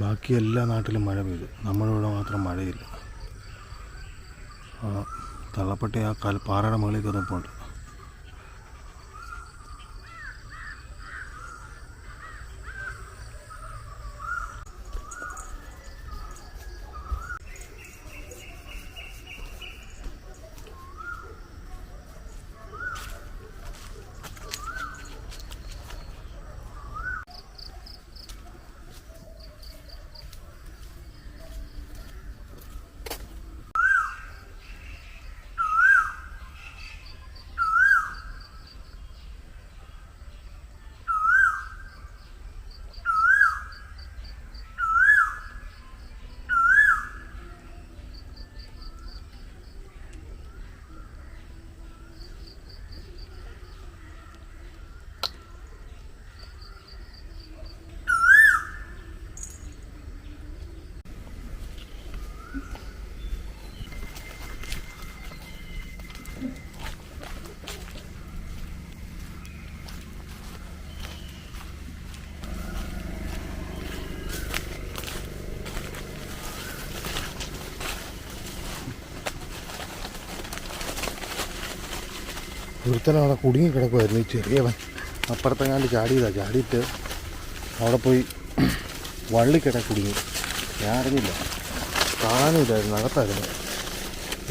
ബാക്കി എല്ലാ നാട്ടിലും മഴ പെയ്തു. നമ്മളിവിടെ മാത്രം മഴയില്ല. തള്ളപ്പട്ടി ആ കൽ പാറയുടെ മുകളിൽ കയറിപ്പോണ്ട് ഒരുത്തൻ അവിടെ കുടുങ്ങിക്കിടക്കുമായിരുന്നു ഈ ചെറിയവൻ. അപ്പുറത്തെങ്ങാണ്ട് ചാടിയതാണ് ചാടിയിട്ട് അവിടെ പോയി വള്ളിക്കിട കുടുങ്ങി. ഞാൻ അറിഞ്ഞില്ല. കാണാനില്ലായിരുന്നു അകത്തായിരുന്നു.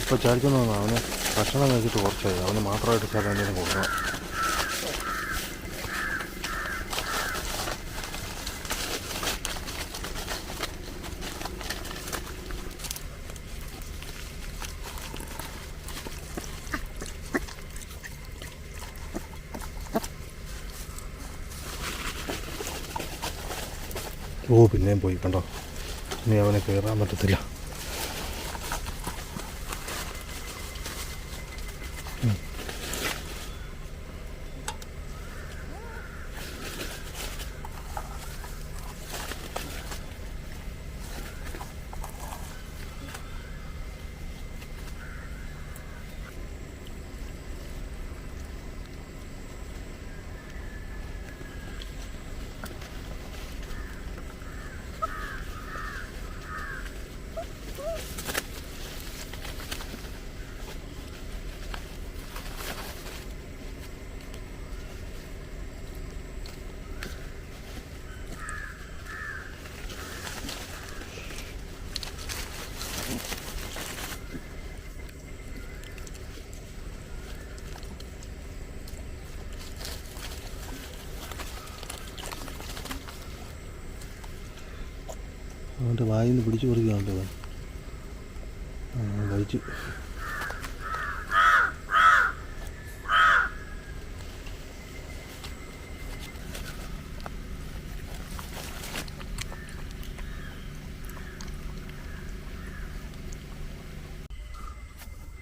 ഇപ്പോൾ ചാടിക്കുന്നു അവന് ഭക്ഷണം കഴിച്ചിട്ട് കുറച്ചായി. അവന് മാത്രമായിട്ട് എന്തെങ്കിലും കൊടുക്കണം ഓ പിന്നെയും പോയി കണ്ടോ? ഇനി അവനെ കയറാൻ പറ്റത്തില്ല. അവന്റെ വായിൽ നിന്ന് പിടിച്ചു പറിക്കുകയാണല്ലോ കഴിച്ചു.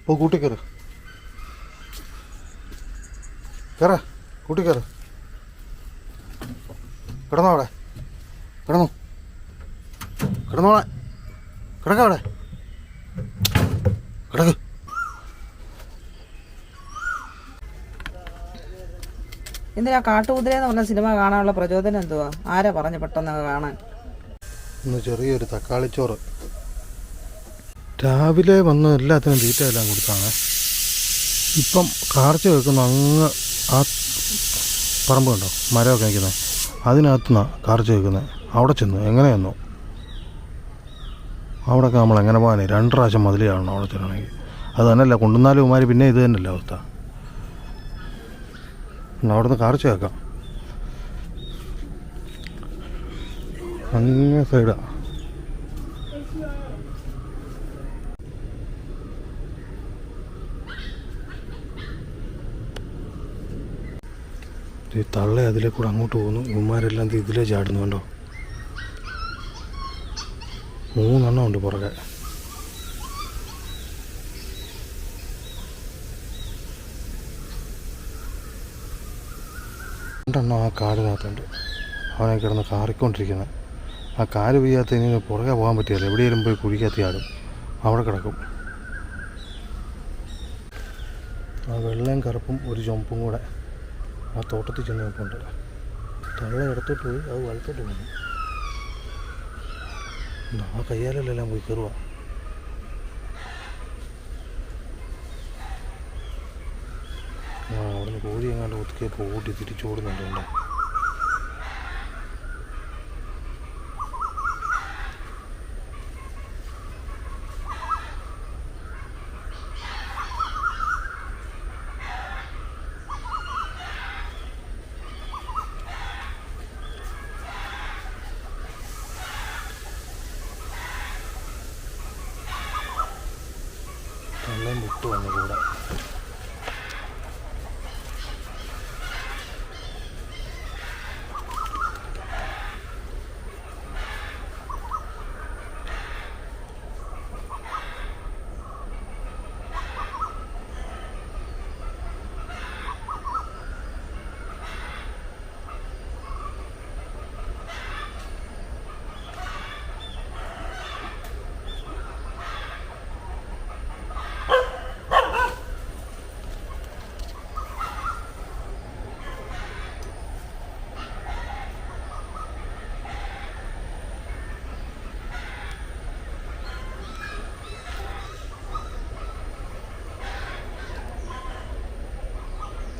ഓ കൂട്ടി കയറ്. കയറ കൂട്ടി കയറ്. കിടന്നോ അവിടെ കിടന്നോ കിടന്നോളെ കിടക്ക അവിടെ കിടക്ക് എന്തിനാ കാട്ടുകുതിര എന്ന് പറഞ്ഞ സിനിമ കാണാനുള്ള പ്രചോദനം എന്തുവാ? ആരാ പറഞ്ഞു പെട്ടെന്ന് കാണാൻ? ഇന്ന് ചെറിയൊരു തക്കാളിച്ചോറ്. രാവിലെ വന്ന് എല്ലാത്തിനും തീറ്റ എല്ലാം കൊടുത്താണ്. ഇപ്പം കാർച്ച വെക്കുന്ന അങ്ങ് ആ പറമ്പ് കണ്ടോ? മരമൊക്കെ നിൽക്കുന്നത് അതിനകത്തുനിന്നാണ് കാർച്ച വെക്കുന്നത് അവിടെ ചെന്നു. എങ്ങനെ ചെന്നു? അവിടെയൊക്കെ നമ്മൾ എങ്ങനെ പോകാനേ രണ്ട് പ്രാവശ്യം മതിൽ അവിടെ ചെല്ലണമെങ്കിൽ. അത് തന്നെയല്ല കൊണ്ടുവന്നാലും ഉമാര് പിന്നെ ഇത് തന്നെയല്ല അവസ്ഥ. എന്നാ അവിടുന്ന് കാർച്ച വെക്കാം അങ്ങനെ സൈഡാ ഈ തള്ള അതിലെ കൂടെ അങ്ങോട്ട് പോകുന്നു. ഇവന്മാരെല്ലാം ഇതിലേ ചാടുന്നു കണ്ടോ? മൂന്നെണ്ണം ഉണ്ട് പുറകെ. രണ്ടെണ്ണം ആ കാടിനകത്തുണ്ട്. അവനെ കിടന്ന് കാറിക്കൊണ്ടിരിക്കുന്നത് ആ കാൽ പെയ്യാത്തതിന് പുറകെ പോകാൻ പറ്റിയല്ല എവിടെയെങ്കിലും പോയി കുഴിക്കകത്ത് ആടും അവിടെ കിടക്കും. ആ വെള്ളയും കറുപ്പും ഒരു ചുമപ്പും കൂടെ ആ തോട്ടത്തിൽ ചെന്ന് നിൽപ്പുണ്ട്. തള്ള ഇടത്തോട്ട് പോയി അത് വലത്തോട്ട് പോകുന്നു ആ കയ്യാലെല്ലാം പോയി കയറുക ആ അവിടുന്ന് കോഴി എങ്ങാണ്ട് ഒതുക്കിയപ്പോൾ ഓടി തിരിച്ചോടുന്നുണ്ട് കണ്ടോ തള്ളയും വിട്ടു വന്നു കൂടെ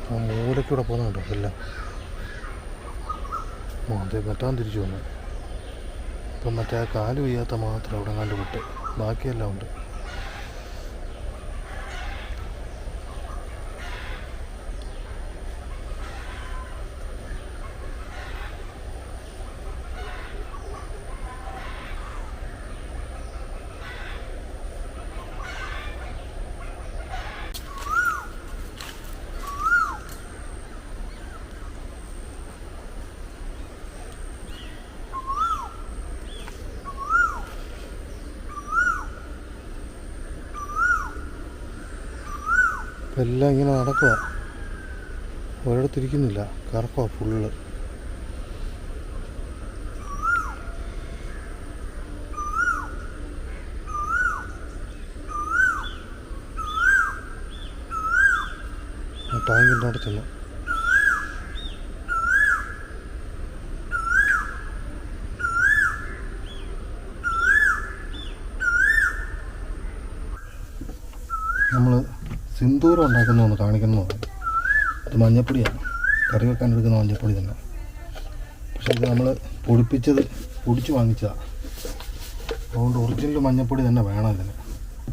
ആ മൂലയ്ക്കൂടെ പോകുന്നുണ്ടോ? എല്ലാം ഓ അതെ മറ്റാൻ തിരിച്ചു വന്നു. ഇപ്പം മറ്റേ ആ കാൽ വയ്യാത്ത മാത്രം അവിടെ കണ്ടുപിട്ട് ബാക്കിയെല്ലാം ഉണ്ട്. എല്ലാം ഇങ്ങനെ നടക്കുക ഒരിടത്തിരിക്കുന്നില്ല കറക്കുക ഫുള്ള് ടാങ്കിന്റെ അവിടെ ചെന്നു നമ്മൾ സിന്ദൂരം ഉണ്ടാക്കുന്ന ഒന്ന് കാണിക്കുന്നു ഇത് മഞ്ഞപ്പൊടിയാണ്. കറി വെക്കാൻ എടുക്കുന്ന മഞ്ഞപ്പൊടി തന്നെ. പക്ഷേ ഇത് നമ്മൾ പൊടിപ്പിച്ചത് പൊടിച്ച് വാങ്ങിച്ചതാണ് അതുകൊണ്ട് ഒറിജിനൽ മഞ്ഞപ്പൊടി തന്നെ വേണം ഇതിന്.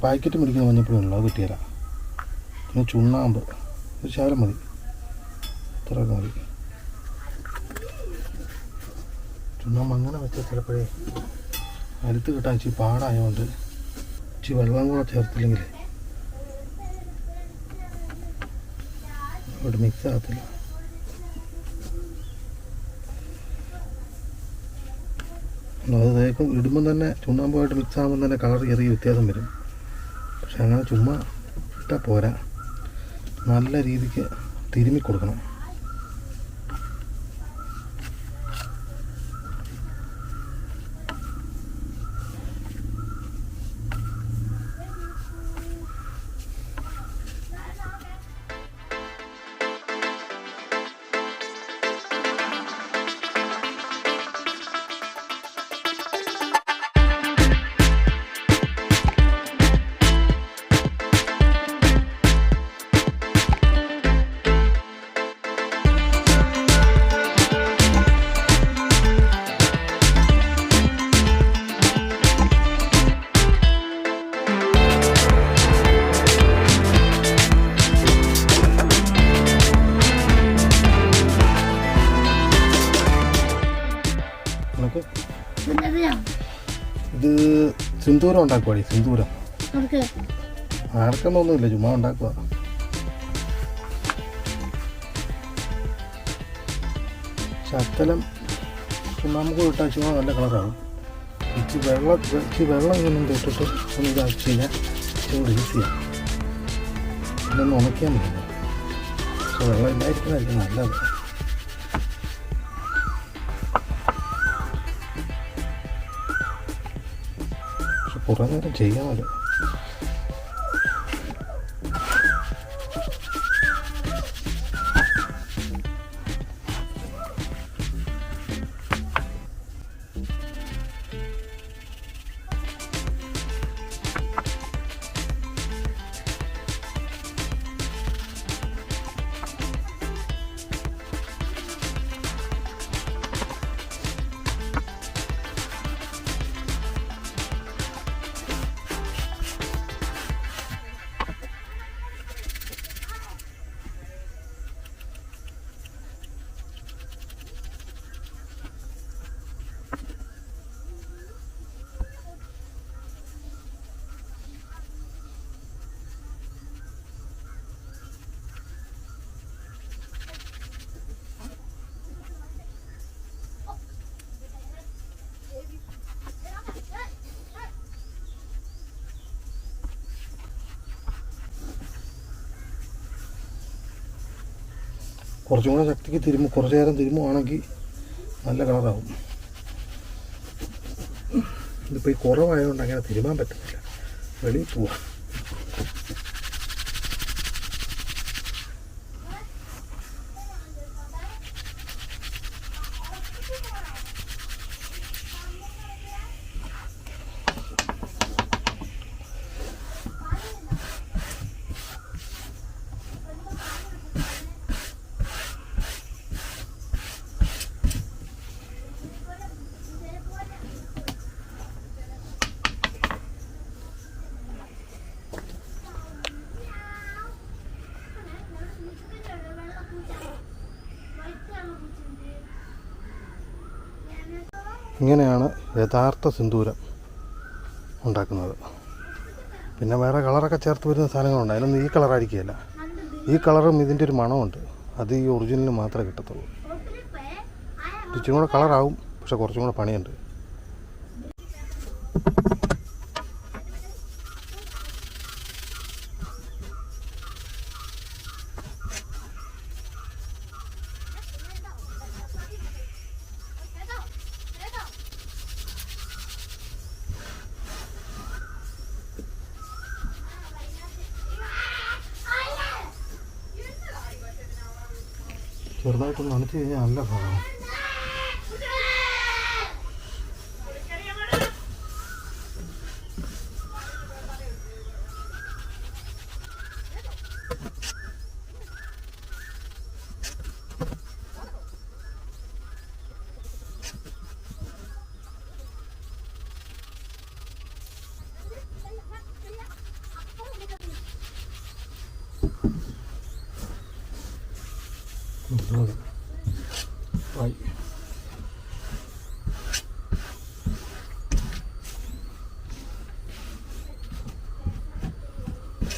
പാക്കറ്റ് മേടിക്കുന്ന മഞ്ഞപ്പൊടി ഉണ്ടല്ലോ അത് കിട്ടിയല്ല പിന്നെ ചുണ്ണാമ്പ്. ഒരു ശാലം മതി. ഇത്രയൊക്കെ മതി. ചുണ്ണാമ്പ് അങ്ങനെ വെച്ചാൽ ചിലപ്പോഴേ അരുത്ത് കിട്ടാൻ ഇച്ചിരി പാടായതുകൊണ്ട് ഇച്ചിരി വെള്ളം കൂടെ ചേർത്തില്ലെങ്കിൽ ഇവിടെ മിക്സ് ആകത്തില്ല അത് തേക്കും ഇടുമ്പം തന്നെ ചുണ്ണാമ്പുമായിട്ട് മിക്സ് ആകുമ്പോൾ തന്നെ കളർ ചെറിയ വ്യത്യാസം വരും. പക്ഷെ അങ്ങനെ ചുമ്മാ ഇട്ടാൽ പോരാ. നല്ല രീതിക്ക് തിരുമ്മി കൊടുക്കണം. സിന്ദൂരം ഉണ്ടാക്കുവാടി സിന്ദൂരം. നമുക്ക് ആർക്കൊന്നൊന്നുമില്ല ചുമ്മാ ഉണ്ടാക്കുക. ശത്തലം നമുക്ക് ഇട്ടാൽ ചുമ്മാ നല്ല കളറാണ് ഇച്ചി വെള്ളം ഇച്ചി വെള്ളം ഇങ്ങനെ തൊട്ടിട്ട് ഒന്ന് ഇതാക്കി കഴിഞ്ഞാൽ ചൂട് ഈസിയാണ് ഇതൊന്ന് ഉണക്കിയാൽ മതി. പക്ഷെ വെള്ളം ഇല്ലായിരിക്കുന്നതായിരിക്കും നല്ലത്. കുറേ ചെയ്യാമല്ലോ കുറച്ചും കൂടെ ശക്തിക്ക് തിരുമ്പ് കുറച്ച് നേരം തിരുമ്പുവാണെങ്കിൽ നല്ല കളറാവും. ഇതിപ്പോൾ ഈ കുറവായതുകൊണ്ട് അങ്ങനെ തിരുമാൻ പറ്റുന്നില്ല. വെളിയിൽ പോവാം. ഇങ്ങനെയാണ് യഥാർത്ഥ സിന്ദൂരം ഉണ്ടാക്കുന്നത്. പിന്നെ വേറെ കളറൊക്കെ ചേർത്ത് വരുന്ന സാധനങ്ങളുണ്ട്. അതിനൊന്നും ഈ കളറായിരിക്കുകയില്ല. ഈ കളറും ഇതിന്റെ ഒരു മണമുണ്ട് അത് ഈ ഒറിജിനലിന് മാത്രമേ കിട്ടത്തുള്ളൂ. ഇച്ചിരി കൂടെ കളറാവും പക്ഷെ കുറച്ചും കൂടെ പണിയുണ്ട്. ചെറുതായിട്ടൊന്ന് നനച്ച് കഴിഞ്ഞാൽ നല്ല ഭാഗം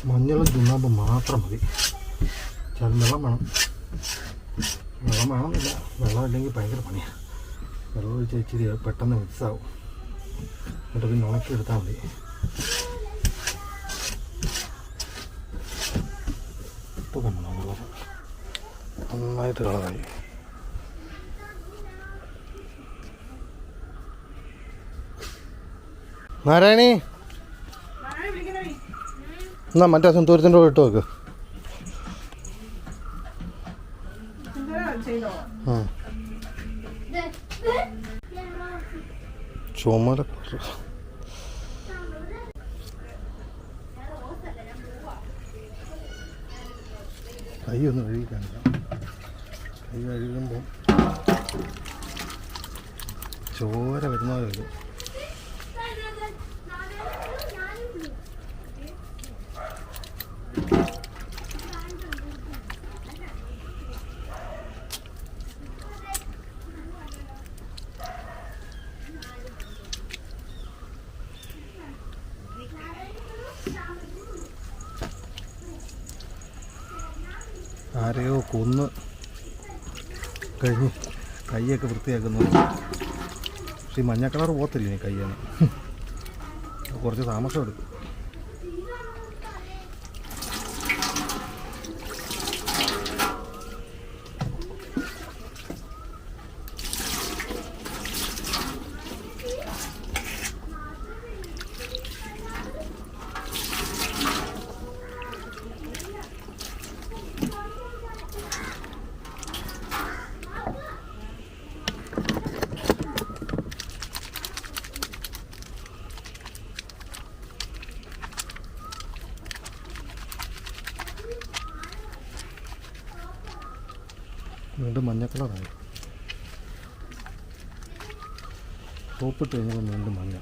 മഞ്ഞളും ചുണ്ണാമ്പും മാത്രം മതി. വെള്ളം വേണം. വെള്ളം വേണമെന്നില്ല. വെള്ളം ഇല്ലെങ്കിൽ ഭയങ്കര പണിയാണ് വെള്ളം ഒഴിച്ച് ഇച്ചിരി പെട്ടെന്ന് മിക്സാവും എന്നിട്ട് പിന്നെ ഉണക്കി എടുത്താൽ മതി. ഇപ്പോൾ നന്നായിട്ട് കളറായി. നാരായണി എന്നാ മറ്റേ സന്തൂരത്തിന്റെ കൂടെ ഇട്ട് വെക്ക്. ചുമല കൈ ഒന്ന് കഴുകിക്കാൻ കൈ കഴുകുമ്പോൾ ചോര വരുന്ന പോലെ വരും ആരെയോ കൊന്ന് കഴിഞ്ഞ് കൈയൊക്കെ വൃത്തിയാക്കുന്നത് പക്ഷേ ഈ മഞ്ഞ കളർ പോകത്തില്ല കയ്യാണ് കുറച്ച് താമസം എടുക്കും വീണ്ടും മഞ്ഞ കളറായി സോപ്പിട്ട് കഴിഞ്ഞപ്പോൾ വീണ്ടും മഞ്ഞ.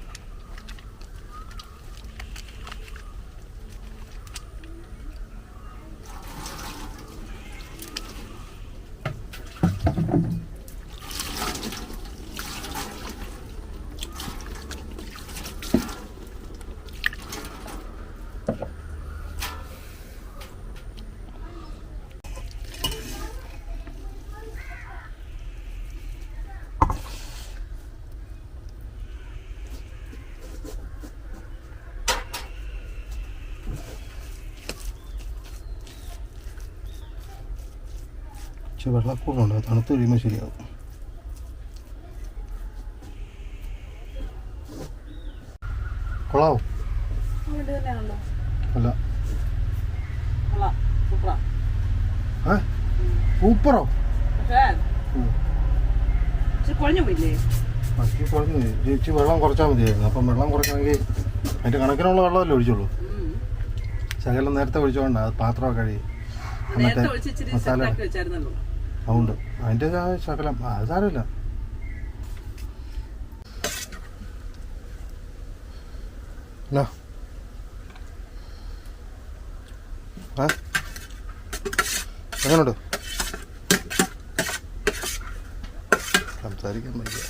പക്ഷെ വെള്ളക്കൂടുണ്ട്. അത് തണുത്ത് കഴിയുമ്പോൾ ശരിയാവും. കൊള്ളാവോ? അല്ല. സൂപ്പറോ. കുഴഞ്ഞു പോയില്ലേ ചേച്ചി വെള്ളം കുറച്ചാൽ മതിയായിരുന്നു. അപ്പം വെള്ളം കുറയ്ക്കണമെങ്കിൽ അതിന്റെ കണക്കിനുള്ള വെള്ളമല്ലേ ഒഴിച്ചുള്ളൂ. ശകലം നേരത്തെ ഒഴിച്ചോണ്ട പാത്രമൊക്കെ കഴിയും മസാല അതുകൊണ്ട് അതിന്റെ ശകലം. അത് സാരമില്ല. എങ്ങനുണ്ട്? സംസാരിക്കാൻ പറ്റില്ല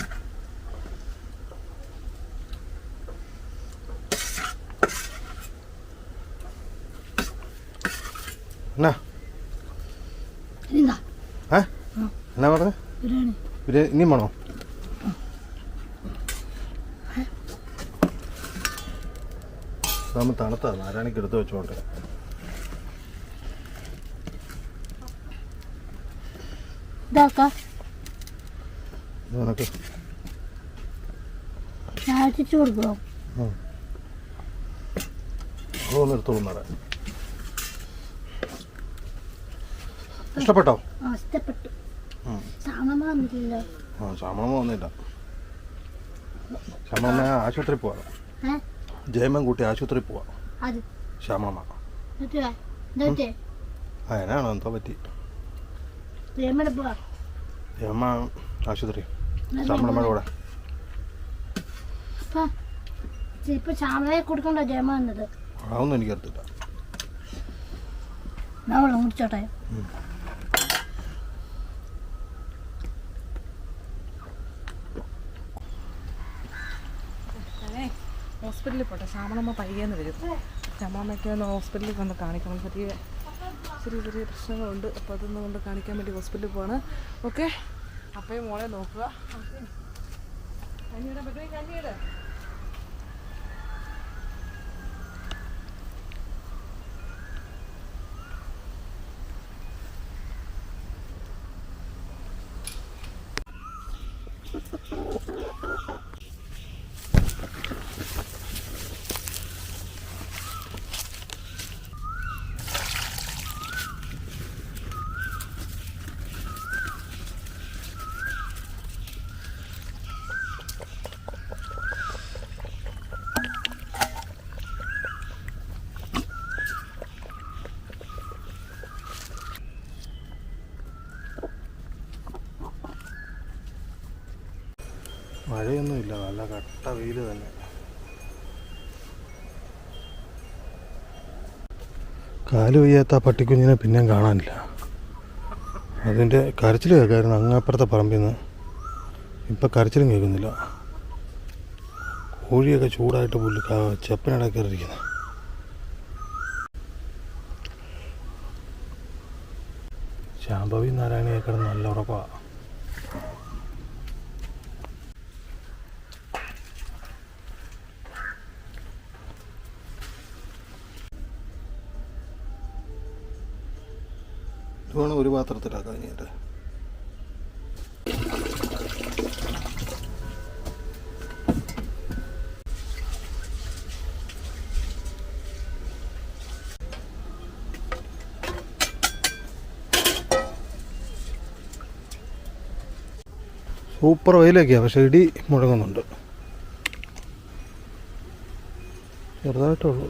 എന്നാ ഏ എന്നാ പറഞ്ഞേ? ബിരിയാണി. ഇനിയും വേണോ? നമ്മൾ തണുത്താ. നാരായണിക്ക് എടുത്ത് എടുത്തോളൂ ഇഷ്ടപ്പെട്ടോ? ഇഷ്ടപ്പെട്ടു. ആ വന്നില്ല. ശ്യാമളമ്മ ആശുപത്രി പോവാ. ജയമൻ കൂട്ടി ആശുപത്രി പോവാ. ശ്യാമമ്മ ആ എന്നാണോ എന്തോ പറ്റി? ജയമ ആശുപത്രി. ശ്യാമളമ്മയുടെ കൂടെ അപ്പൊ ഇപ്പൊ ശ്യാമളയെ കൊടുക്കണ്ടോ ജയമ വന്നത് അതൊന്നും എനിക്കറിയത്തില്ല. ഞാൻ വെള്ളം കുടിച്ചോട്ടെ ഹോസ്പിറ്റലിൽ പോട്ടെ. ശ്യാമളമ്മ പയ്യെന്ന് വരും. ശ്യാമളമ്മയ്ക്ക് ഒന്ന് ഹോസ്പിറ്റലിൽ വന്ന് കാണിക്കണം. ചെറിയ ചെറിയ ചെറിയ പ്രശ്നങ്ങളുണ്ട്. അപ്പോൾ അതൊന്നും കൊണ്ട് കാണിക്കാൻ വേണ്ടി ഹോസ്പിറ്റലിൽ പോവാണ്. ഓക്കെ? അപ്പയും മോളെ നോക്കുക. കഞ്ഞിയുടെ കഞ്ഞിയുടെ. മഴയൊന്നുമില്ല നല്ല കട്ട വെയിൽ തന്നെ. കാൽ വയ്യാത്ത ആ പട്ടിക്കുഞ്ഞിനെ പിന്നെയും കാണാനില്ല. അതിന്റെ കരച്ചിൽ കേൾക്കായിരുന്നു അങ്ങപ്പുറത്തെ പറമ്പിൽ നിന്ന്. ഇപ്പം കരച്ചിലും കേൾക്കുന്നില്ല. കോഴിയൊക്കെ ചൂടായിട്ട് പുല്ല് ചെപ്പനിടയിൽ കയറിയിരിക്കുന്നത് ശാംഭവി നാരായണിയെ കിടന്ന് നല്ല ഉറക്കമാണ് വേണം ഒരു പാത്രത്തിലാക്കാൻ കഴിഞ്ഞിട്ട് സൂപ്പർ വെയിലൊക്കെയാണ് പക്ഷേ ഇടി മുഴങ്ങുന്നുണ്ട്. ചെറുതായിട്ടുള്ളൂ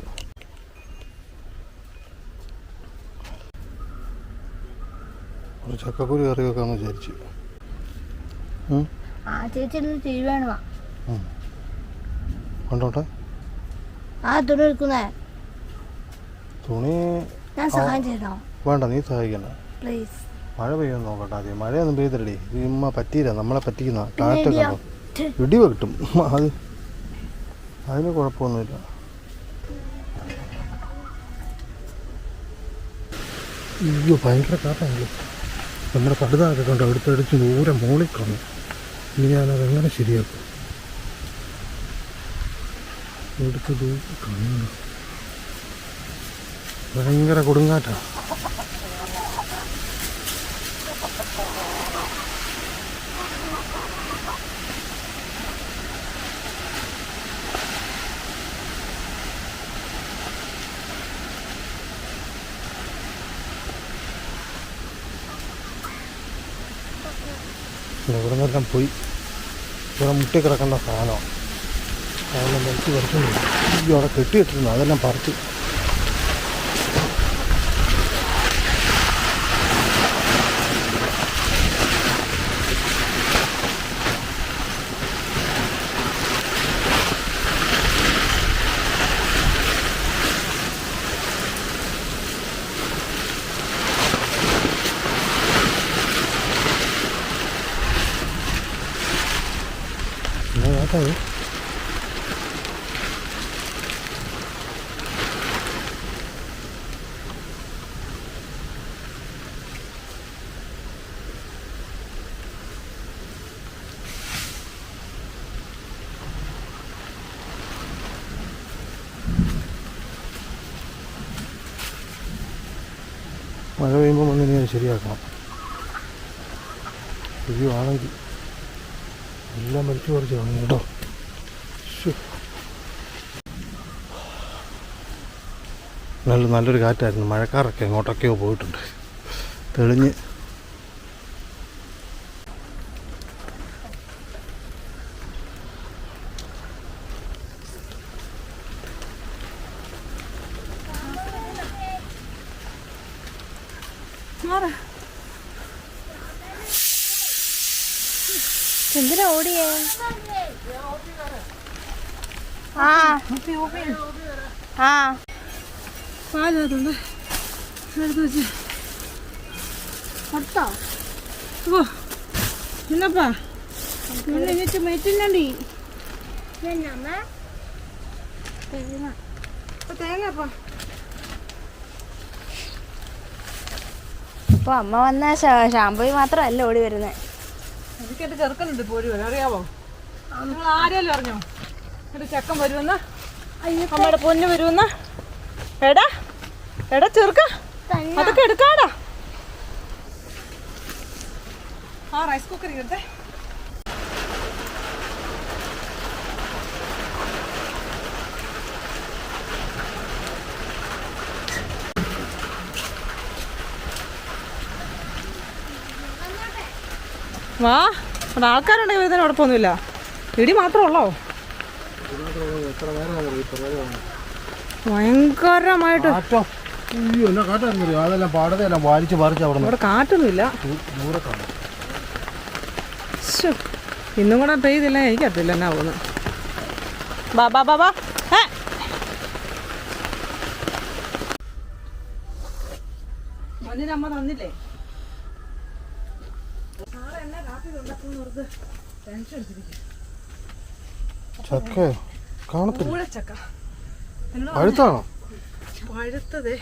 ചക്കക്കുരു കറി വെക്കാന്ന് വിചാരിച്ചു. ആ ചേച്ചി ടി വി. വേണമാ കണ്ടോട്ടെ? ആ തുണി എടുക്കുന്നേ. തുണി ഞാൻ സഹായം ചെയ്തോ? വേണ്ട നീ സഹായിക്കണ്ട. പ്ലീസ്. മഴ പെയ്യാൻ നോക്കട്ടെ ആദ്യം. മഴയൊന്നും പെയ്തിരടി ഇമ്മ പറ്റിയില്ല. നമ്മളെ പറ്റിക്കുന്ന കാറ്റൊക്കെ ഇടി കിട്ടും. അത് അതിന് കുഴപ്പമൊന്നുമില്ല. അയ്യോ ഭയങ്കര കാറ്റാണല്ലോ നമ്മുടെ പടുതാക്കെ അവിടുത്തെ അടുത്തടിച്ച് ദൂരെ കാണും. ഇനി ഞാനത് എങ്ങനെ ശരിയാക്കും? എടുത്ത് ദൂരെ കാണുന്നു ഭയങ്കര കൊടുങ്കാറ്റാണ് ഇവിടെ നിന്നെല്ലാം പോയി. ഇവിടെ മുട്ടി കിടക്കേണ്ട സാധനമാണ് അതെല്ലാം വലിച്ച് പറിച്ചുകൊണ്ട് ഈ അവിടെ കെട്ടിയിട്ടിരുന്നു. അതെല്ലാം പറിച്ച് എന്നാ കേട്ടത് മഴ പെയ്യുമ്പോൾ വന്ന് അത് ശരിയാക്കണം. പെയ്യുവാണെങ്കിൽ എല്ലാം വലിച്ചു കുറച്ച് തുടങ്ങി കേട്ടോ. നല്ല നല്ലൊരു കാറ്റായിരുന്നു. മഴക്കാറൊക്കെ എങ്ങോട്ടൊക്കെയോ പോയിട്ടുണ്ട്. തെളിഞ്ഞ് എന്തിനാ ഓടിയേ ആ ആ. പാലതുണ്ട് എടുത്ത് വെച്ച് കൊടുത്തോ ഓ എന്നപ്പാ എന്നെ വെച്ച് മെറ്റില്ലണ്ടി. തേങ്ങപ്പാ. അപ്പൊ അമ്മ വന്ന ഷാംപൂയി മാത്രമല്ല ഓടി വരുന്നത് എനിക്കത് ചെറുക്കനുണ്ട് പോരി വരാൻ അറിയാവോ? നിങ്ങൾ ആരെയല്ലോ അറിഞ്ഞോ? എന്റെ ചെക്കൻ വരുമെന്ന്? അമ്മയുടെ പൊന്ന് വരുന്ന എടാ എടാ ചെറുക്ക അതൊക്കെ എടുക്കാടാ. ആ റൈസ് കുക്കർ ഇങ്ങനത്തെ. വാ അവിടെ ആൾക്കാരുണ്ടെങ്കിൽ വരുന്നതിന് കുഴപ്പമൊന്നുമില്ല ഇടി മാത്രമേ ഉള്ളോ? ഭയങ്കരമായിട്ട്. അയ്യോ എന്നാ കാറ്റായിരുന്നു അതെല്ലാം പാടതെല്ലാം വാരിച്ച് പറിച്ച് അവിടെ ഇവിടെ ശ്ശോ, ഇന്നും കൂടെ പെയ്തില്ല എനിക്കറിയില്ല എന്നാ പോകുന്നു. ബാ ബാ ബാ അമ്മ തന്നില്ലേ? നാളെ എന്നാ കാപ്പി ഉണ്ടാക്കുമെന്ന് ഓർത്ത് ടെൻഷൻ എടുത്തിരിക്കും ചക്കയോ കാണത്തില്ല. എന്നോട് പഴുത്താണോ? പഴുത്തതേ.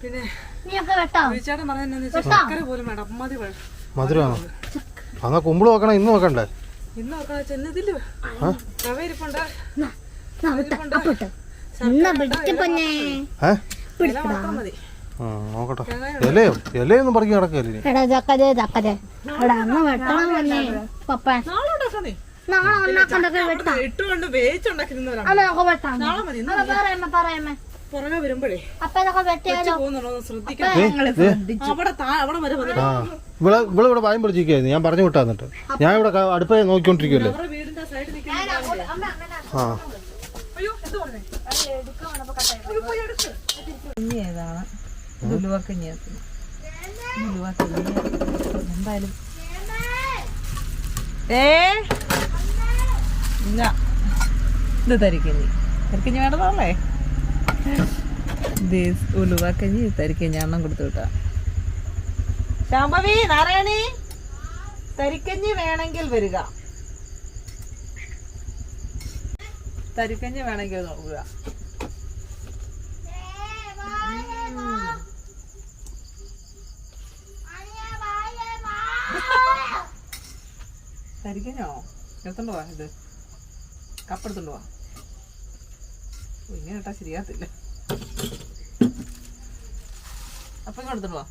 പിന്നെ ചേട്ടൻ വെച്ചാൽ ചക്കര പോലും വേണ്ട പഴം മധുരമാണോ എന്നാ കുമ്പിൾ വെക്കണം ഇന്ന് നോക്കണ്ടേ ഇന്ന് നോക്കാൻ ചെന്നതിൽ ഇരിപ്പുണ്ട്. മതി. നോക്കട്ടെ. ഇലയോ? ഇലയൊന്നും പറഞ്ഞു കിടക്കല്ലേ ചക്കരെ ചക്കരെ. അന്ന് വെട്ടണം പപ്പ. നാളെ ഉണ്ടാക്കണ്ടൊക്കെ വെട്ടാം. ഇട്ടുകൊണ്ട് വേവിച്ചുണ്ടാക്കിരുന്നവരാണ്. നമുക്ക് വെട്ടാം. നാളെ മതി പറയാമേ പുറകെ വരുമ്പോഴേ അപ്പൊ ഇതൊക്കെ വെട്ടിയാലോ? ഇവിടെ ഇവിടെ ഇവിടെ വായും പിടിച്ചിരിക്കുന്നു ഞാൻ പറഞ്ഞു വിട്ടാന്നിട്ട് ഞാൻ ഇവിടെ അടുപ്പേ നോക്കിക്കൊണ്ടിരിക്കുമല്ലേ ആ. ഏതാണ്? എന്തായാലും ഏ? ഇല്ല ഇത് തരിക്കഞ്ഞി. തരിക്കഞ്ഞി വേണ്ടതല്ലേ ഉലുവാക്കഞ്ഞി തരിക്കഞ്ഞി എണ്ണം കൊടുത്തു വിട്ടാ. ശാംഭവി നാരായണി തരിക്കഞ്ഞി വേണമെങ്കിൽ വരിക. തരിക്കഞ്ഞി വേണമെങ്കിൽ നോക്കുക. തരിക്കഞ്ഞോ? എടുത്തോണ്ട് ഇത്. കപ്പെടുത്തോണ്ട് വാ ഇങ്ങനെ ഇട്ടാ ശരിയാകത്തില്ല. അപ്പം ഇങ്ങോട്ട് എടുത്തോണ്ട് പോവാ